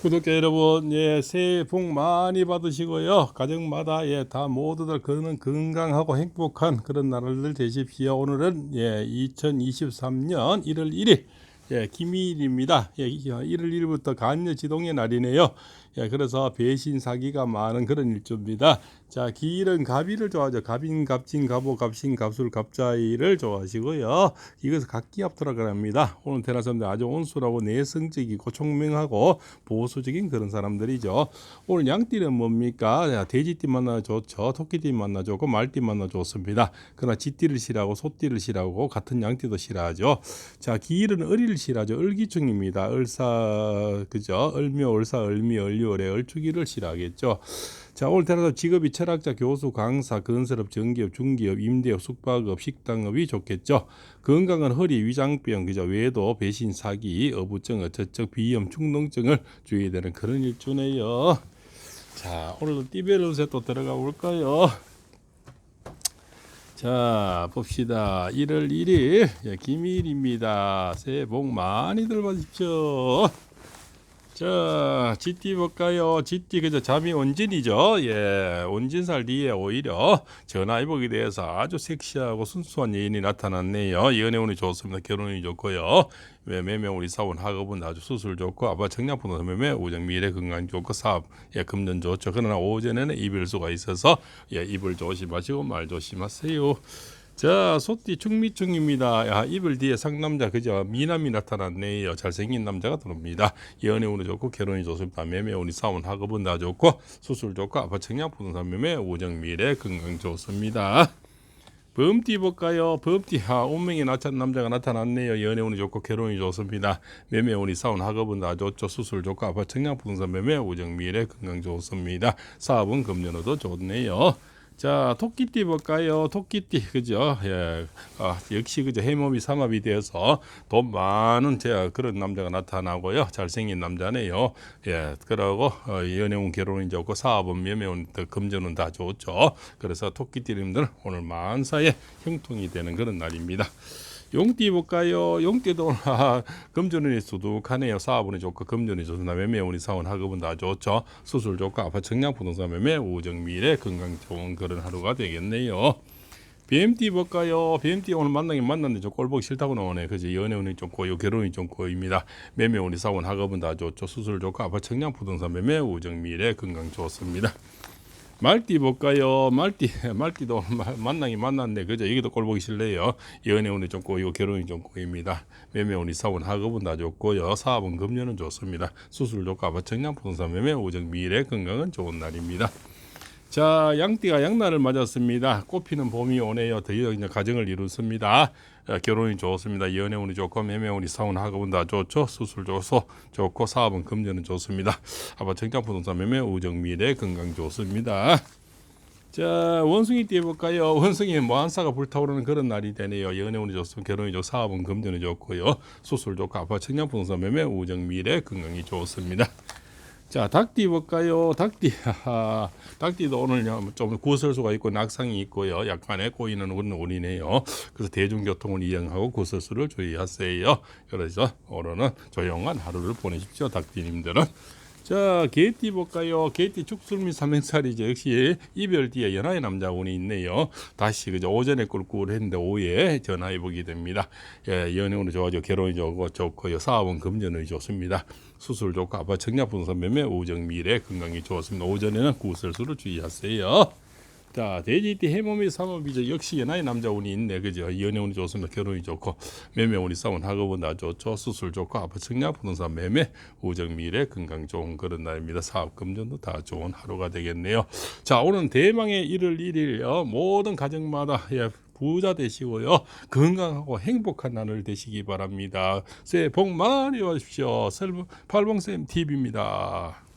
구독자 여러분, 예, 새해 복 많이 받으시고요. 가정마다 예, 다 모두들 그런 건강하고 행복한 그런 날들 되십시오. 오늘은 예, 2023년 1월 1일 예, 김일입니다. 예, 1월 1일부터 간여 지동의 날이네요. 예, 그래서 배신 사기가 많은 그런 일조입니다. 자, 기일은 갑이를 좋아하죠. 갑인, 갑진, 갑오, 갑신, 갑술, 갑자이를 좋아하시고요. 이것을 각기압도라고 합니다. 오늘 태어나서는 아주 온순하고 내성적이고 총명하고 보수적인 그런 사람들이죠. 오늘 양띠는 뭡니까? 자, 돼지띠 만나 좋죠. 토끼띠 만나 좋고 말띠 만나 좋습니다. 그러나 쥐띠를 싫어하고 소띠를 싫어하고 같은 양띠도 싫어하죠. 자, 기일은 을이를 싫어하죠. 을기충입니다. 을사 그죠? 을묘, 을사, 을미, 을유월에 을축이를 싫어하겠죠. 자, 오늘 태어나서 직업이 철학자, 교수, 강사, 건설업, 전기업, 중기업, 임대업, 숙박업, 식당업이 좋겠죠. 건강은 허리, 위장병, 그죠? 외도, 배신, 사기, 어부증, 어처증, 비염, 충농증을 주의해야 되는 그런 일주네요. 자, 오늘도 띠베르스에 또 들어가 볼까요? 자, 봅시다. 1월 1일 예, 김일입니다. 새해 복 많이들 받으십시오. 자, GT 볼까요? GT 그저 잠이 온진이죠. 예, 온진살 뒤에 오히려 전화위복에 대해서 아주 섹시하고 순수한 여인이 나타났네요. 연애운이 좋습니다. 결혼이 좋고요. 왜 매매 우리 사원 학업은 아주 수술 좋고 아빠 청량분도 매매 우정 미래 건강 좋고 사업 예 금전 좋죠. 그러나 오전에는 이별수가 있어서 예 입을 조심하시고 말 조심하세요. 자, 소띠 충미충입니다. 야, 이불 뒤에 상남자 그저 미남이 나타났네요. 잘생긴 남자가 들어옵니다. 연애 운이 좋고 결혼이 좋습니다. 매매 운이 사원 학업은 다 좋고 수술 좋고 아파 청약 부동산 매매 우정 미래 건강 좋습니다. 범띠 볼까요? 범띠 아, 운명이 나찬 남자가 나타났네요. 연애 운이 좋고 결혼이 좋습니다. 매매 운이 사원 학업은 다 좋죠. 수술 좋고 아파 청약 부동산 매매 우정 미래 건강 좋습니다. 사업은 금년에도 좋네요. 자, 토끼띠 볼까요? 토끼띠, 그죠? 예. 아, 역시 그죠? 해몸이 삼합이 되어서 돈 많은 제 그런 남자가 나타나고요. 잘생긴 남자네요. 예. 그러고, 어, 연애운 결혼이 좋고, 사업은 매매운, 더 금전은 다 좋죠. 그래서 토끼띠님들 오늘 만사에 형통이 되는 그런 날입니다. 용띠 볼까요? 용띠도 아, 금전운이 수두하네요. 사업운이 좋고 금전이 좋습니다. 매매운이 사원 학업은 다 좋죠. 수술 좋고 아파 청량 부동산 매매 우정 미래 건강 좋은 그런 하루가 되겠네요. BMT 볼까요? BMT 오늘 만나긴 만났는데 저 꼴보기 싫다고 나오네. 그지 연애운이 좀 고요, 결혼이 좀 고입니다. 매매운이 사원 학업은 다 좋죠. 수술 좋고 아파 청량 부동산 매매 우정 미래 건강 좋습니다. 말띠 볼까요? 말띠 말띠도 마- 만나긴 만났는데 그죠? 여기도 꼴 보기 싫네요. 연애운이 좀 꼬이고 결혼이 좀 꼬입니다. 매매운이 사원 학업은 다 좋고요. 사업은 금년은 좋습니다. 수술 좋고 아파 청량 부동산 매매 우정 미래 건강은 좋은 날입니다. 자, 양띠가 양날을 맞았습니다. 꽃피는 봄이 오네요. 드디어 이제 가정을 이루습니다. 어, 결혼이 좋습니다. 연애운이 좋고 매매운이 사원 학업은 다 좋죠. 수술 좋소 좋고 사업은 금전은 좋습니다. 아빠 청장 부동산 매매 우정 미래 건강 좋습니다. 자 원숭이 띠 볼까요? 원숭이는 뭐 한사가 불타오르는 그런 날이 되네요. 연애운이 좋고 결혼이 좋고 사업은 금전이 좋고요. 수술 좋고 아빠 청장 부동산 매매 우정 미래 건강이 좋습니다. 자, 닭띠 볼까요? 닭띠, 하하, 닭띠도 오늘 좀 구설수가 있고 낙상이 있고요. 약간의 꼬이는 운이네요. 그래서 대중교통을 이용하고 구설수를 주의하세요. 그래서 오늘은 조용한 하루를 보내십시오. 닭띠님들은. 자, 개띠 볼까요? 개띠 축술미 삼행살이죠. 역시 이별 뒤에 연하의 남자 운이 있네요. 다시 그저 오전에 꿀꿀 했는데 오후에 전화해 보게 됩니다. 예, 연애운이 좋아져 결혼이 좋고 좋고요. 사업은 금전이 좋습니다. 수술 좋고 아빠 청약 부동산 매매 우정 미래 건강이 좋습니다. 오전에는 구설수를 주의하세요. 자, 돼지띠 해몸이 삼업이죠. 역시 연하의 남자 운이 있네. 그죠? 연애 운이 좋습니다. 결혼이 좋고, 매매 운이 싸운 학업은 다 좋죠. 수술 좋고, 아파 청약 부동산 매매, 우정 미래, 건강 좋은 그런 날입니다. 사업 금전도 다 좋은 하루가 되겠네요. 자, 오늘은 대망의 1월 1일, 모든 가정마다, 예, 부자 되시고요. 건강하고 행복한 날을 되시기 바랍니다. 새해 복 많이 받으십시오. 팔봉쌤 TV입니다.